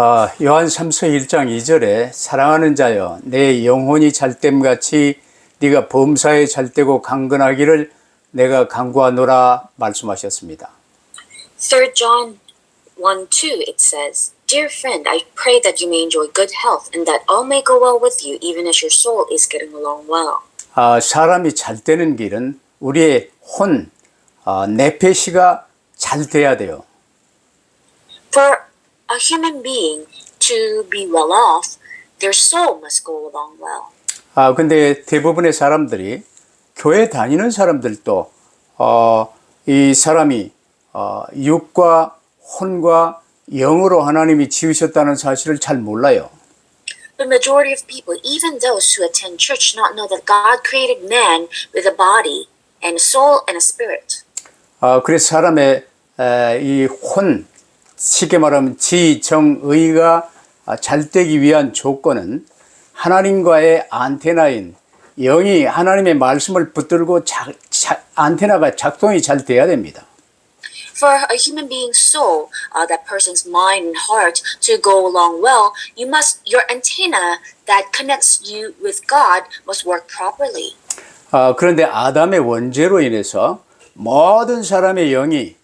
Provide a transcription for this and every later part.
아, 요한 3서 1장 2절에 사랑하는 자여 내 영혼이 잘됨 같이 네가 범사에 잘되고 강건하기를 내가 강구하노라 말씀하셨습니다. 3 John 1 2, it says, Dear friend, I pray that you may enjoy good health and that all may go well with you, even as your soul is getting along well. 아, 사람이 잘 되는 길은 우리의 혼, 아, 내페시가 잘 돼야 돼요. For a human being to be well off, their soul must go along well. 아, 근데 대부분의 사람들이 교회 다니는 사람들도 어, 이 사람이 어, 육과 혼과 영으로 하나님이 지으셨다는 사실을 잘 몰라요. The majority of people, even those who attend church, not know that God created man with a body and a soul and a spirit. 아, 그래서 사람의 에, 이 혼, 쉽게 말하면 지, 정, 의가 아, 잘 되기 위한 조건은 하나님과의 안테나인 영이 하나님의 말씀을 붙들고 자, 자, 안테나가 작동이 잘 돼야 됩니다. For a human being's soul, uh, that person's mind and heart, to go along well, you must your antenna that connects you with God must work properly. 아, 그런데 아담의 원죄로 인해서 모든 사람의 영이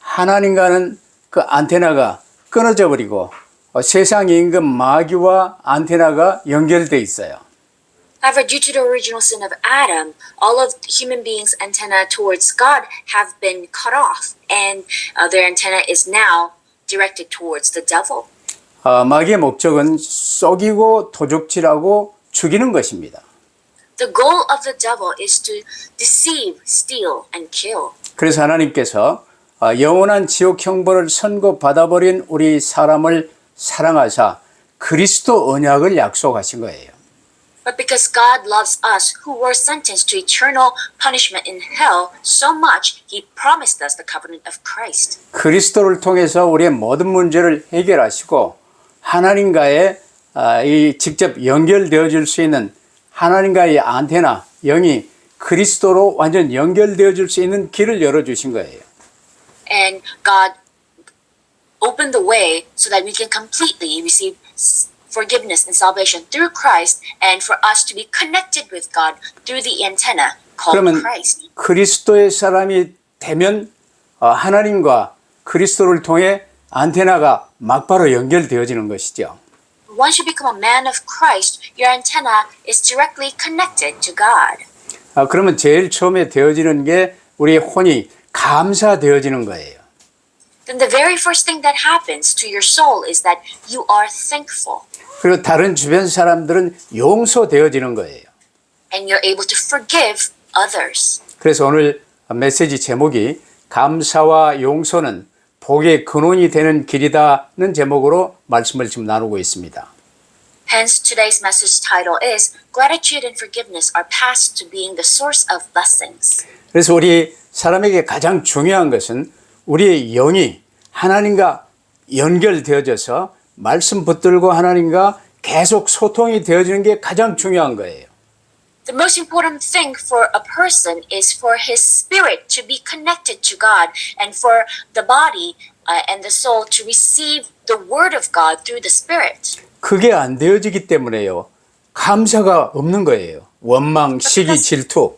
하나님과는 그 안테나가 끊어져 버리고 어, 세상 임금 마귀와 안테나가 연결돼 있어요. However, due to the original sin of Adam, all of human beings' antenna towards God have been cut off, and uh, their antenna is now directed towards the devil. 아, 마귀의 목적은 썩이고 도적질하고 죽이는 것입니다. The goal of the devil is to deceive, steal, and kill. 그래서 하나님께서 아, 영원한 지옥 형벌을 선고받아버린 우리 사람을 사랑하사 그리스도 언약을 약속하신 거예요. But because God loves us who were sentenced to eternal punishment in hell so much, He promised us the covenant of Christ. 그리스도를 통해서 우리의 모든 문제를 해결하시고 하나님과의 아, 이 직접 연결되어질 수 있는 하나님과의 안테나 영이 그리스도로 완전 연결되어질 수 있는 길을 열어주신 거예요. And God opened the way so that we can completely receive forgiveness and salvation through Christ and for us to be connected with God through the antenna called 그러면 Christ. 그리스도의 사람이 되면 어, 하나님과 그리스도를 통해 안테나가 막바로 연결되어지는 것이죠. Once you become a man of Christ, your antenna is directly connected to God. 아, 그러면 제일 처음에 되어지는 게 우리의 혼이 감사되어지는 거예요. then the very first thing that happens to your soul is that you are thankful 그리고 다른 주변 사람들은 용서되어지는 거예요. and you're able to forgive others. 그래서 오늘 메시지 제목이 감사와 용서는 복의 근원이 되는 길이다는 제목으로 말씀을 지금 나누고 있습니다. Hence, today's message title is Gratitude and Forgiveness are passed to being the source of blessings. 그래서 우리 사람에게 가장 중요한 것은 우리의 영이 하나님과 연결되어져서 말씀 붙들고 하나님과 계속 소통이 되어지는 게 가장 중요한 거예요. The most important thing for a person is for his spirit to be connected to God and for the body uh, and the soul to receive the word of God through the spirit. 그게 안 되어지기 때문에요. 감사가 없는 거예요. 원망, 시기, 질투.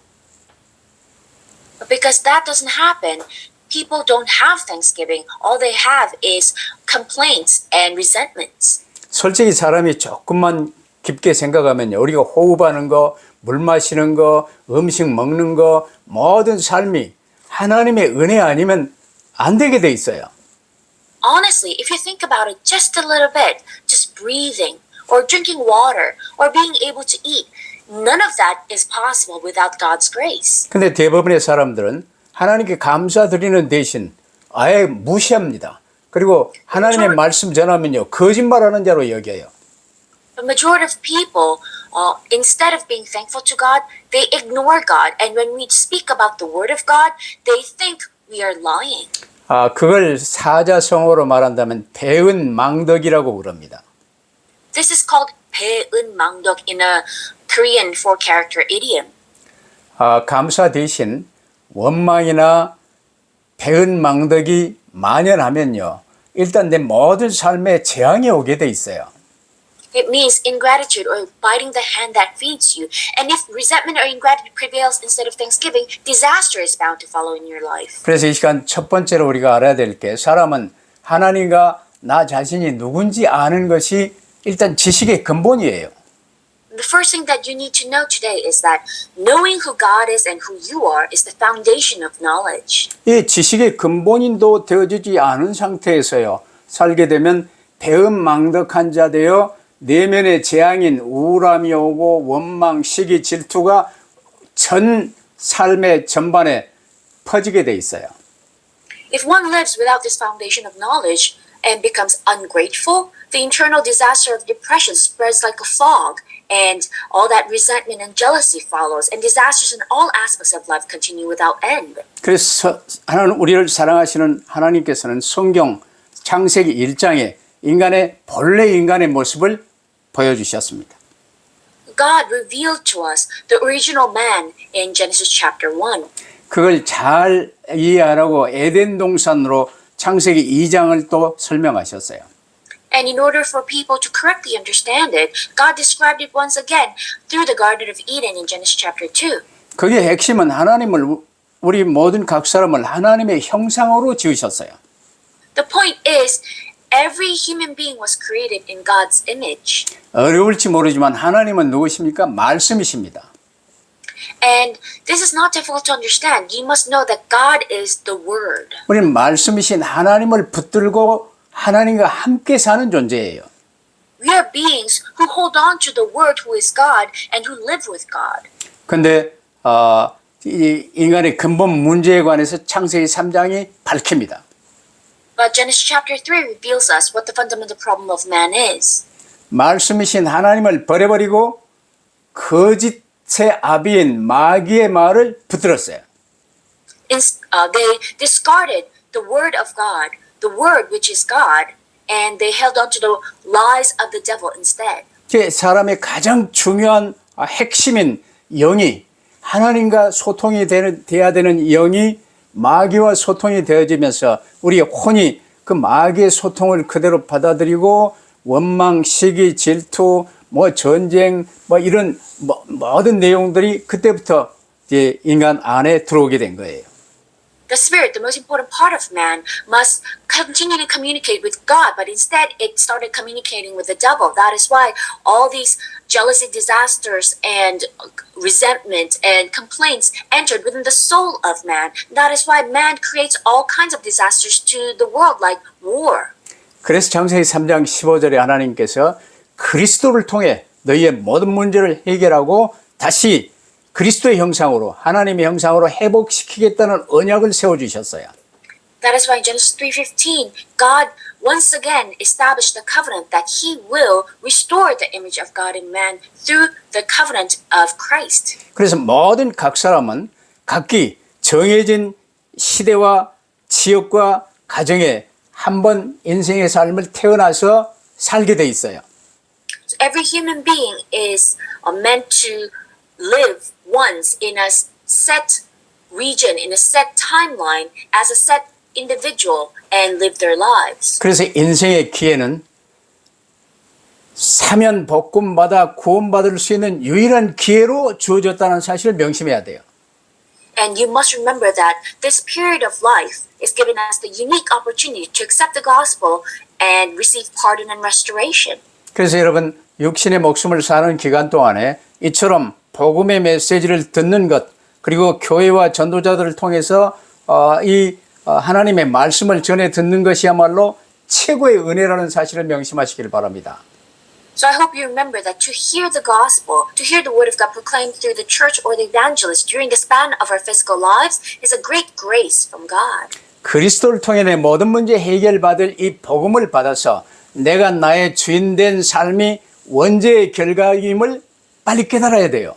But because that doesn't happen, people don't have thanksgiving. All they have is complaints and resentments. 솔직히 사람이 조금만 깊게 생각하면요. 우리가 호흡하는 거, 물 마시는 거, 음식 먹는 거, 모든 삶이 하나님의 은혜 아니면 안 되게 돼 있어요. Honestly, if you think about it just a little bit, just breathing or drinking water or being able to eat, none of that is possible without God's grace. 근데 대부분의 사람들은 하나님께 감사드리는 대신 아예 무시합니다. 그리고 하나님의 말씀 전하면요. 거짓말하는 자로 여겨요. The majority of people, uh, instead of being thankful to God, they ignore God. And when we speak about the Word of God, they think we are lying. 아, 그걸 사자성어로 말한다면 배은 망덕이라고 부릅니다. This is called 배은 망덕 in a Korean four character idiom. 아, 감사 대신 원망이나 배은 망덕이 만연하면요. 일단 내 모든 삶에 재앙이 오게 돼 있어요. It means ingratitude or biting the hand that feeds you. And if resentment or ingratitude prevails instead of thanksgiving, disaster is bound to follow in your life. 그래서 이 시간 첫 번째로 우리가 알아야 될 게 사람은 하나님과 나 자신이 누군지 아는 것이 일단 지식의 근본이에요. The first thing that you need to know today is that knowing who God is and who you are is the foundation of knowledge. 이 지식의 근본인도 되어지지 않은 상태에서요. 살게 되면 배은망덕한 자 되어 내면의 재앙인 우울함이 오고 원망, 시기, 질투가 전 삶의 전반에 퍼지게 돼 있어요. If one lives without this foundation of knowledge and becomes ungrateful, the internal disaster of depression spreads like a fog, and all that resentment and jealousy follows, and disasters in all aspects of life continue without end. 그래서 하나님 우리를 사랑하시는 하나님께서는 성경 창세기 1장에 인간의 본래 인간의 모습을 보여주셨습니다. God revealed to us the original man in Genesis chapter 1. 그걸 잘 이해하라고 에덴 동산으로 창세기 2장을 또 설명하셨어요. And in order for people to correctly understand it, God described it once again through the Garden of Eden in Genesis chapter 2. 그게 핵심은 하나님을 우리 모든 각 사람을 하나님의 형상으로 지으셨어요. The point is, every human being was created in God's image. 어려울지 모르지만 하나님은 누구십니까? 말씀이십니다. And this is not difficult to understand. You must know that God is the Word. 우리는 말씀이신 하나님을 붙들고 하나님과 함께 사는 존재예요. We are beings who hold on to the Word who is God and who live with God. 근데 어, 이 인간의 근본 문제에 관해서 창세기 3장이 밝힙니다. But Genesis chapter 3 reveals us what the fundamental problem of man is. 말씀이신 하나님을 버려버리고 거짓의 아비인 마귀의 말을 붙들었어요. In, uh, they discarded the Word of God, the Word which is God, and they held on to the lies of the devil instead. 제 사람의 가장 중요한 아, 핵심인 영이 하나님과 소통이 되는, 돼야 되는 영이 마귀와 소통이 되어지면서 우리의 혼이 그 마귀의 소통을 그대로 받아들이고 원망, 시기, 질투, 뭐 전쟁, 뭐 이런 뭐, 모든 내용들이 그때부터 이제 인간 안에 들어오게 된 거예요. The spirit, the most important part of man, must continue to communicate with God, but instead it started communicating with the devil. That is why all these jealousy disasters and resentment and complaints entered within the soul of man. That is why man creates all kinds of disasters to the world, like war. 그래서 창세기 3장 15절에 하나님께서 그리스도를 통해 너희의 모든 문제를 해결하고 다시 그리스도의 형상으로 하나님의 형상으로 회복시키겠다는 언약을 세워 주셨어요. That is why Genesis 3:15, God once again established the covenant that he will restore the image of God in man through the covenant of Christ. 그래서 모든 각 사람은 각기 정해진 시대와 지역과 가정에 한 번 인생의 삶을 태어나서 살게 돼 있어요. So every human being is uh, meant to live once in a set region, in a set timeline, as a set individual, and live their lives. 그래서 인생의 기회는 사면 복음받아 구원받을 수 있는 유일한 기회로 주어졌다는 사실을 명심해야 돼요. And you must remember that this period of life is giving us the unique opportunity to accept the gospel and receive pardon and restoration. 그래서 여러분 육신의 목숨을 사는 기간 동안에 이처럼 복음의 메시지를 듣는 것 그리고 교회와 전도자들을 통해서 어, 이 어, 하나님의 말씀을 전해 듣는 것이야말로 최고의 은혜라는 사실을 명심하시길 바랍니다. So I hope you remember that to hear the gospel, to hear the word of God proclaimed through the church or the evangelist during the span of our physical lives is a great grace from God. 그리스도를 통해 내 모든 문제 해결받을 이 복음을 받아서 내가 나의 주인 된 삶이 원죄의 결과임을 빨리 깨달아야 돼요.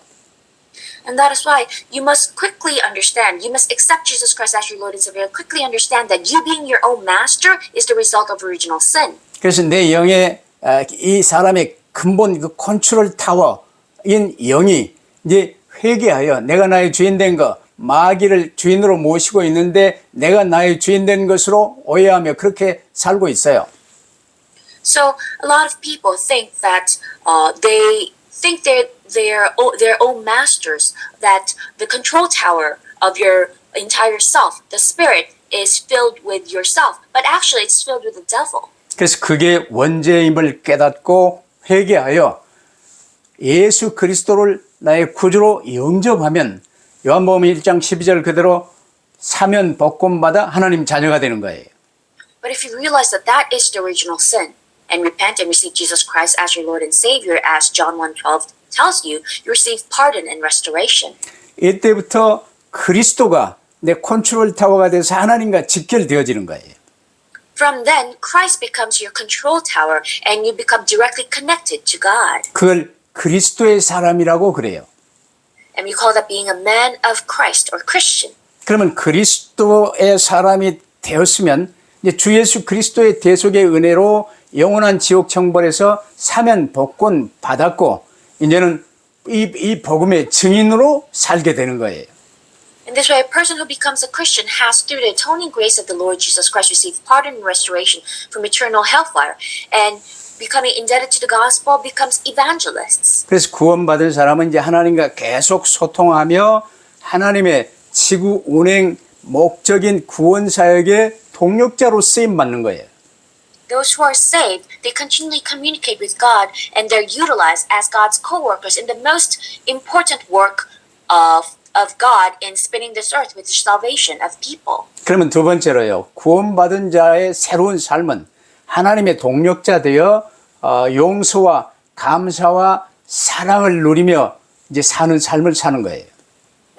And that is why you must quickly understand, you must accept Jesus Christ as your Lord and Savior, quickly understand that you being your own master is the result of original sin. 그래서 내 영의 아, 이 사람의 근본 그 컨트롤 타워인 영이 이제 회개하여 내가 나의 주인 된거 마귀를 주인으로 모시고 있는데 내가 나의 주인 된 것으로 오해하며 그렇게 살고 있어요. So a lot of people think that uh, they think they're their o- their own masters. That the control tower of your entire self, the spirit, is filled with yourself, but actually it's filled with the devil. 그래서 그게 원죄임을 깨닫고 회개하여 예수 그리스도를 나의 구주로 영접하면 요한복음 1장 12절 그대로 사면 복권받아 하나님 자녀가 되는 거예요. But if you realize that that is the original sin and repent and receive Jesus Christ as your Lord and Savior, as John 1:12 tells you, you receive pardon and restoration. 이때부터 그리스도가 내 컨트롤 타워가 돼서 하나님과 직결되어지는 거예요. From then, Christ becomes your control tower and you become directly connected to God. 그걸 그리스도의 사람이라고 그래요. And we call that being a man of Christ or Christian. 그러면 그리스도의 사람이 되었으면 이제 주 예수 그리스도의 대속의 은혜로 영원한 지옥 청벌에서 사면 복권 받았고 이제는 이, 이 복음의 증인으로 살게 되는 거예요. In this way, a person who becomes a Christian has, through the atoning grace of the Lord Jesus Christ, received pardon and restoration from eternal hellfire. And becoming indebted to the gospel becomes evangelists. 그래서 구원받은 사람은 이제 하나님과 계속 소통하며 하나님의 지구 운행 목적인 구원 사역의 동력자로 쓰임 받는 거예요. Those who are saved, they continually communicate with God and they're utilized as God's co-workers in the most important work of, of God in spinning this earth with the salvation of people. 그러면 두 번째로요. 구원받은 자의 새로운 삶은 하나님의 동력자 되어 어, 용서와 감사와 사랑을 누리며 이제 사는 삶을 사는 거예요.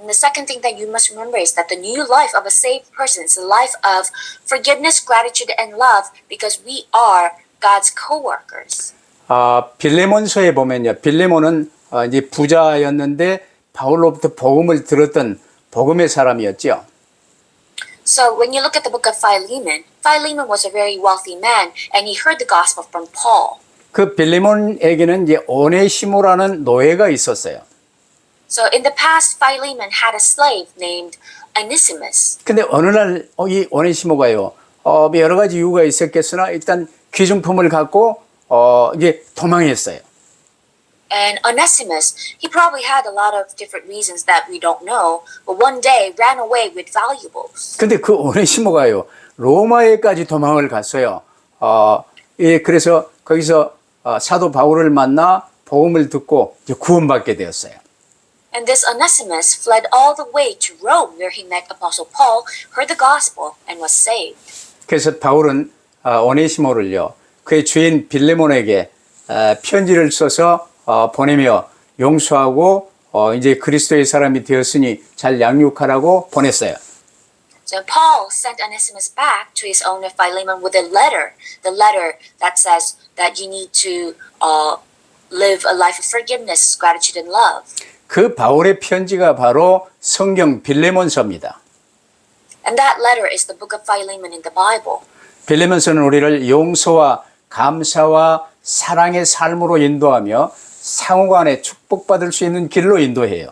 And the second thing that you must remember is that the new life of a saved person is a life of forgiveness, gratitude, and love because we are God's co-workers. 아, 빌레몬서에 보면요. 빌레몬은 어, 이제 부자였는데 바울로부터 복음을 들었던 복음의 사람이었죠. So when you look at the book of Philemon, Philemon was a very wealthy man and he heard the gospel from Paul. 그 빌레몬에게는 이제 오네시모라는 노예가 있었어요. So in the past, Philemon had a slave named Onesimus. 근데 어느 날 이 오네시모가요. 어, 뭐 여러 가지 이유가 있었겠으나 일단 귀중품을 갖고 어, 이제 도망했어요. And Onesimus, he probably had a lot of different reasons that we don't know, but one day ran away with valuables. 근데 그 오네시모가요. 로마에까지 도망을 갔어요. 어, 예, 그래서 거기서 어, 사도 바울을 만나 복음을 듣고 이제 구원받게 되었어요. And this Onesimus fled all the way to Rome, where he met Apostle Paul, heard the gospel, and was saved. 그래서 바울은 어, 오네시모를요. 그의 주인 빌레몬에게 어, 편지를 써서 어, 보내며 용서하고 어, 이제 그리스도의 사람이 되었으니 잘 양육하라고 보냈어요. So Paul sent Onesimus back to his owner Philemon with a letter, the letter that says that you need to uh, live a life of forgiveness, gratitude, and love. 그 바울의 편지가 바로 성경 빌레몬서입니다. And that letter is the book of Philemon in the Bible. 빌레몬서는 우리를 용서와 감사와 사랑의 삶으로 인도하며 상호간에 축복받을 수 있는 길로 인도해요.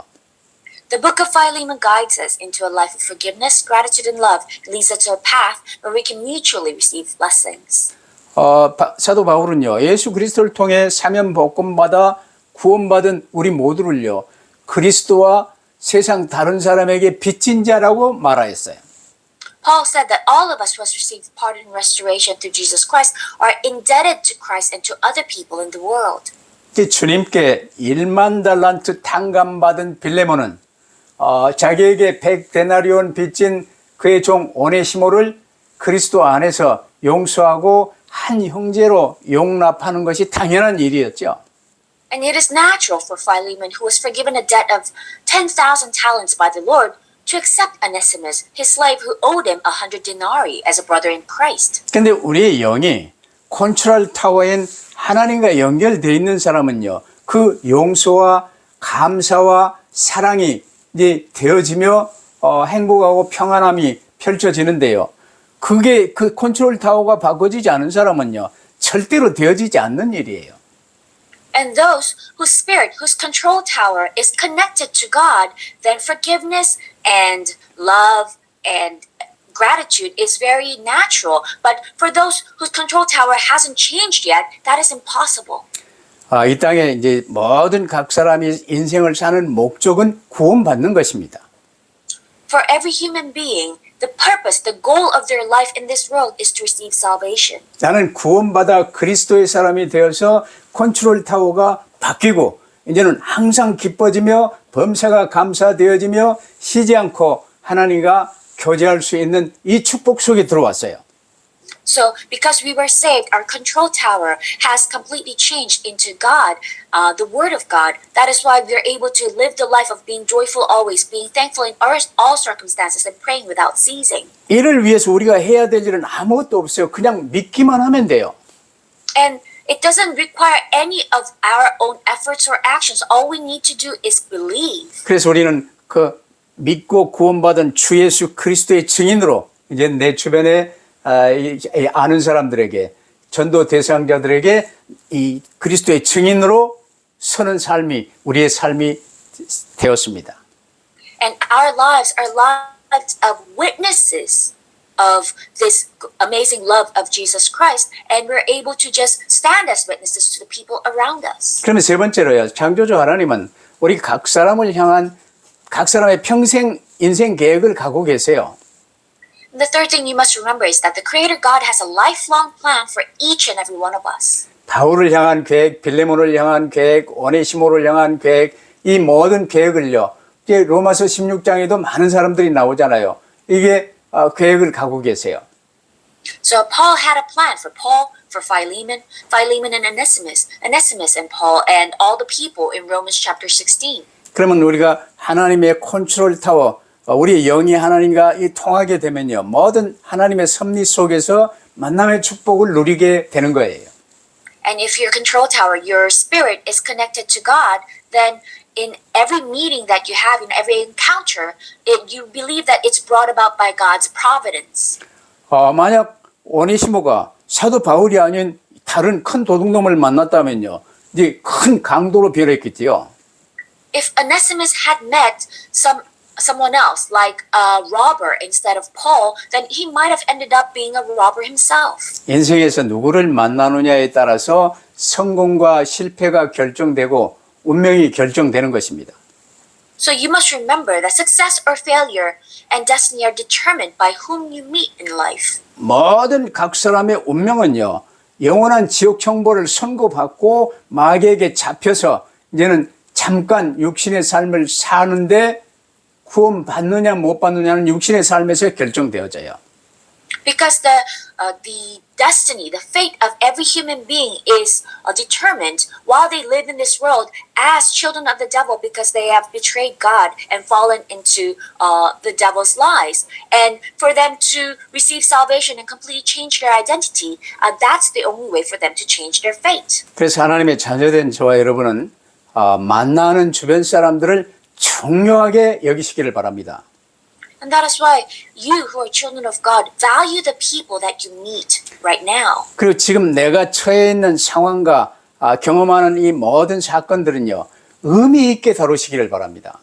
The book of Philemon guides us into a life of forgiveness, gratitude, and love. It leads us to a path where we can mutually receive blessings. 어, 바- 사도 바울은요, 예수 그리스도를 통해 사면 복권받아 구원받은 우리 모두를요, 그리스도와 세상 다른 사람에게 빚진 자라고 말하였어요. Paul said that all of us who has received pardon and restoration through Jesus Christ are indebted to Christ and to other people in the world. 그 주님께 1만 달란트 탕감받은 빌레몬은 어, 자기에게 100 데나리온 빚진 그의 종 오네시모를 그리스도 안에서 용서하고 한 형제로 용납하는 것이 당연한 일이었죠. And it is natural for Philemon, who was forgiven a debt of 10,000 talents by the Lord, to accept Onesimus, his slave who owed him a hundred denarii as a brother in Christ. 근데 우리의 영이 컨트롤 타워인 하나님과 연결되어 있는 사람은요, 그 용서와 감사와 사랑이 이제 되어지며 어, 행복하고 평안함이 펼쳐지는데요. 그게 그 컨트롤 타워가 바꿔지지 않은 사람은요, 절대로 되어지지 않는 일이에요. And those whose spirit, whose control tower is connected to God, then forgiveness, and love and gratitude is very natural. But for those whose control tower hasn't changed yet, that is impossible. 아, 이 땅에 이제 모든 각 사람이 인생을 사는 목적은 구원받는 것입니다. For every human being, the purpose, the goal of their life in this world is to receive salvation. 나는 구원받아 그리스도의 사람이 되어서 컨트롤 타워가 바뀌고 이제는 항상 기뻐지며 범사가 감사되어지며 쉬지 않고 하나님과 교제할 수 있는 이 축복 속에 들어왔어요. So, because we were saved, our control tower has completely changed into God, uh, the Word of God. That is why we are able to live the life of being joyful always, being thankful in all circumstances, and praying without ceasing. 이를 위해서 우리가 해야 될 일은 아무것도 없어요. 그냥 믿기만 하면 돼요. And it doesn't require any of our own efforts or actions. All we need to do is believe. 그래서 우리는 그 믿고 구원받은 주 예수 그리스도의 증인으로 이제 내 주변에 아, 아는 사람들에게 전도 대상자들에게 이 그리스도의 증인으로 서는 삶이 우리의 삶이 되었습니다. And our lives are lives of witnesses of this amazing love of Jesus Christ. And we're able to just stand as witnesses to the people around us. 그러면 세 번째로요. 창조주 하나님은 우리 각 사람을 향한 각 사람의 평생 인생 계획을 갖고 계세요. The third thing you must remember is that the Creator God has a lifelong plan for each and every one of us. 바울을 향한 계획, 빌레몬을 향한 계획, 오네시모를 향한 계획, 이 모든 계획을요. 이제 로마서 16장에도 많은 사람들이 나오잖아요. 이게 어, 계획을 갖고 계세요. So Paul had a plan for Paul, for Philemon, Philemon and Onesimus, Onesimus and Paul, and all the people in Romans chapter 16. 그러면 우리가 하나님의 컨트롤 타워, 어, 우리의 영이 하나님과 이 통하게 되면요. 모든 하나님의 섭리 속에서 만남의 축복을 누리게 되는 거예요. And if your control tower, your spirit is connected to God, then in every meeting that you have, in every encounter, it, you believe that it's brought about by God's providence. 어, 만약 오네시모가 사도 바울이 아닌 다른 큰 도둑놈을 만났다면요. 이제 큰 강도로 변했겠지요. If Onesimus had met some someone else, like a robber instead of Paul, then he might have ended up being a robber himself. 인생에서 누구를 만나느냐에 따라서 성공과 실패가 결정되고 운명이 결정되는 것입니다. So you must remember that success or failure and destiny are determined by whom you meet in life. 모든 각 사람의 운명은요, 영원한 지옥 형벌을 선고받고 마귀에게 잡혀서 이제는 잠깐 육신의 삶을 사는데 구원 받느냐 못 받느냐는 육신의 삶에서 결정되어져요. Because the uh, the destiny, the fate of every human being is uh, determined while they live in this world as children of the devil because they have betrayed God and fallen into uh, the devil's lies. And for them to receive salvation and completely change their identity, uh, that's the only way for them to change their fate. 그래서 하나님의 자녀된 저와 여러분은 어, 만나는 주변 사람들을 중요하게 여기시기를 바랍니다. And that is why you who are children of God value the people that you meet right now. 그리고 지금 내가 처해 있는 상황과 아, 경험하는 이 모든 사건들은요, 의미 있게 다루시기를 바랍니다.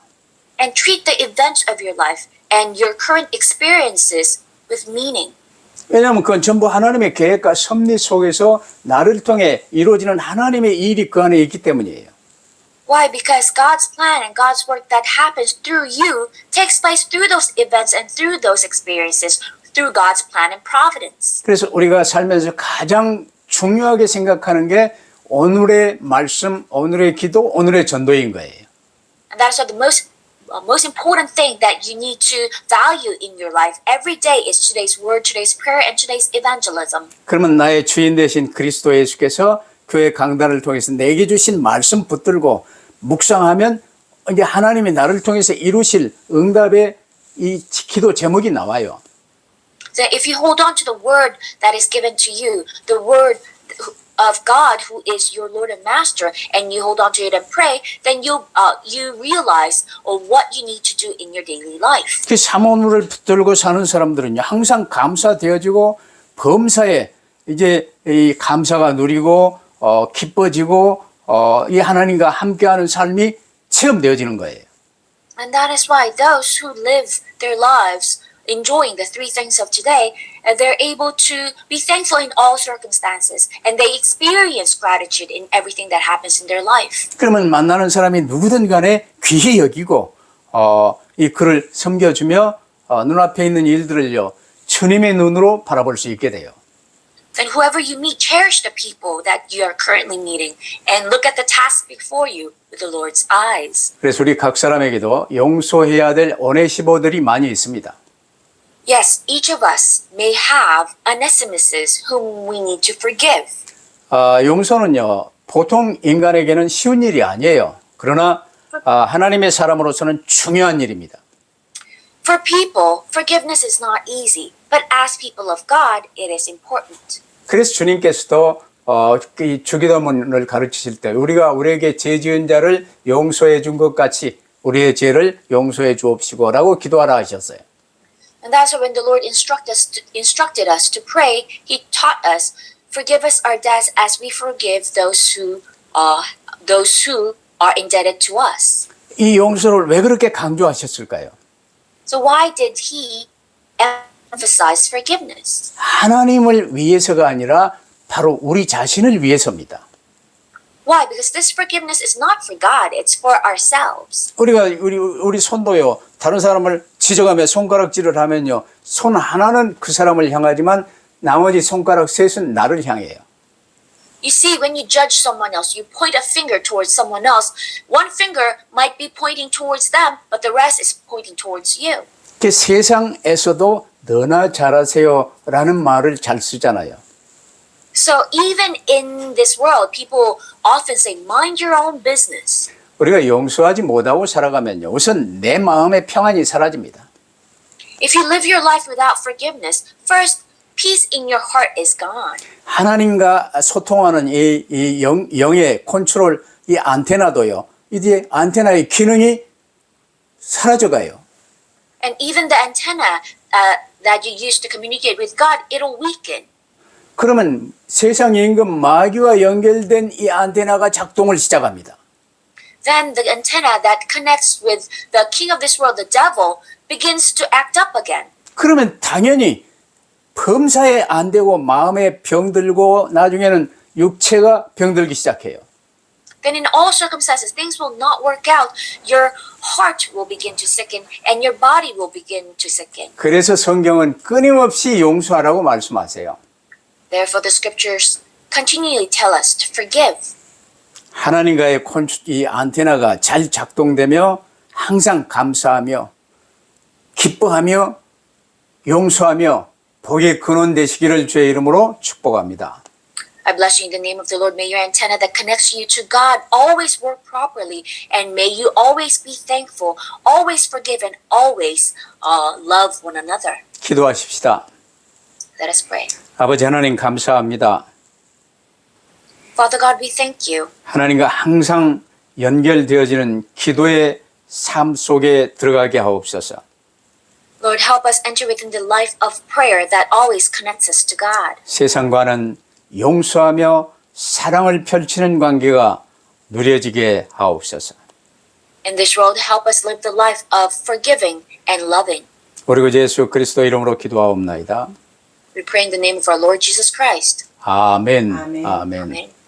and treat the events of your life and your current experiences with meaning. 왜냐하면 그건 전부 하나님의 계획과 섭리 속에서 나를 통해 이루어지는 하나님의 일이 그 안에 있기 때문이에요. Why? Because God's plan and God's work that happens through you takes place through those events and through those experiences through God's plan and providence. 그래서 우리가 살면서 가장 중요하게 생각하는 게 오늘의 말씀, 오늘의 기도, 오늘의 전도인 거예요. And that is why the most uh, most important thing that you need to value in your life every day is today's word, today's prayer, and today's evangelism. 그러면 나의 주인 되신 그리스도 예수께서 교회 강단을 통해서 내게 주신 말씀 붙들고 묵상하면 이제 하나님이 나를 통해서 이루실 응답의 이 기도 제목이 나와요. So if you hold on to the word that is given to you, the word of God who is your Lord and Master, and you hold on to it and pray, then you uh, you realize uh, what you need to do in your daily life. 그 사모를 붙들고 사는 사람들은요 항상 감사되어지고 범사에 이제 이 감사가 누리고 어, 기뻐지고 어, 이 하나님과 함께하는 삶이 체험되어지는 거예요. And that is why those who live their lives enjoying the three things of today, uh, they're able to be thankful in all circumstances and they experience gratitude in everything that happens in their life. 그러면 만나는 사람이 누구든 간에 귀히 여기고 어, 이 그를 섬겨주며 어, 눈앞에 있는 일들을요 주님의 눈으로 바라볼 수 있게 돼요. And whoever you meet, cherish the people that you are currently meeting and look at the task before you with the Lord's eyes. 그래서 우리 각 사람에게도 용서해야 될 오네시보들이 많이 있습니다. Yes, each of us may have Onesimuses whom we need to forgive. 아, 용서는요 보통 인간에게는 쉬운 일이 아니에요. 그러나 아, 하나님의 사람으로서는 중요한 일입니다. For people, forgiveness is not easy, But as people of God, it is important. 그래서 주님께서도 어, 이 주기도문을 가르치실 때 우리가 우리에게 죄 지은 자를 용서해 준 것 같이 우리의 죄를 용서해 주옵시고라고 기도하라 하셨어요. And that's why when the Lord instruct us to, instructed us to pray, He taught us, "Forgive us our debts as we forgive those who, uh, those who are indebted to us." 이 용서를 왜 그렇게 강조하셨을까요? So why did He emphasize forgiveness? 하나님을 위해서가 아니라 바로 우리 자신을 위해서입니다. Why? Because this forgiveness is not for God; it's for ourselves. 우리가 우리 우리 손도요 다른 사람을 지적하며 손가락질을 하면요 손 하나는 그 사람을 향하지만 나머지 손가락 셋은 나를 향해요. You see, when you judge someone else, you point a finger towards someone else. One finger might be pointing towards them, but the rest is pointing towards you. 그 세상에서도 너나 잘하세요라는 말을 잘 쓰잖아요. So even in this world, people often say, mind your own business. 우리가 용서하지 못하고 살아가면요 우선 내 마음의 평안이 사라집니다. If you live your life without forgiveness, first, peace in your heart is gone. 하나님과 소통하는 이, 이 영, 영의 컨트롤 이 안테나도요 이제 안테나의 기능이 사라져가요. And even the antenna uh, that you use to communicate with God, it'll weaken. 그러면 세상 임금 마귀와 연결된 이 안테나가 작동을 시작합니다. Then the antenna that connects with the king of this world, the devil, begins to act up again. 그러면 당연히 범사에 안 되고 마음에 병들고 나중에는 육체가 병들기 시작해요. Then in all circumstances things will not work out. Your heart will begin to sicken and your body will begin to sicken. 그래서 성경은 끊임없이 용서하라고 말씀하세요. Therefore, the scriptures continually tell us to forgive. 하나님과의 콘- 이 안테나가 잘 작동되며 항상 감사하며 기뻐하며 용서하며 복의 근원 되시기를 주의 이름으로 축복합니다. I bless you in the name of the Lord. May your antenna that connects you to God always work properly, and may you always be thankful, always forgive, and always uh, love one another. 기도하십시다. Let us pray. 아버지 하나님 감사합니다. Father God, we thank you 하나님과 항상 연결되어지는 기도의 삶 속에 들어가게 하옵소서. Lord, help us enter within the life of prayer that always connects us to God. 세상과는 용서하며 사랑을 펼치는 관계가 누려지게 하옵소서. In this world, help us live the life of forgiving and loving. 우리 구 예수 그리스도 이름으로 기도하옵나이다. We pray in the name of our Lord Jesus Christ. 아멘. 아멘. 아멘. Amen.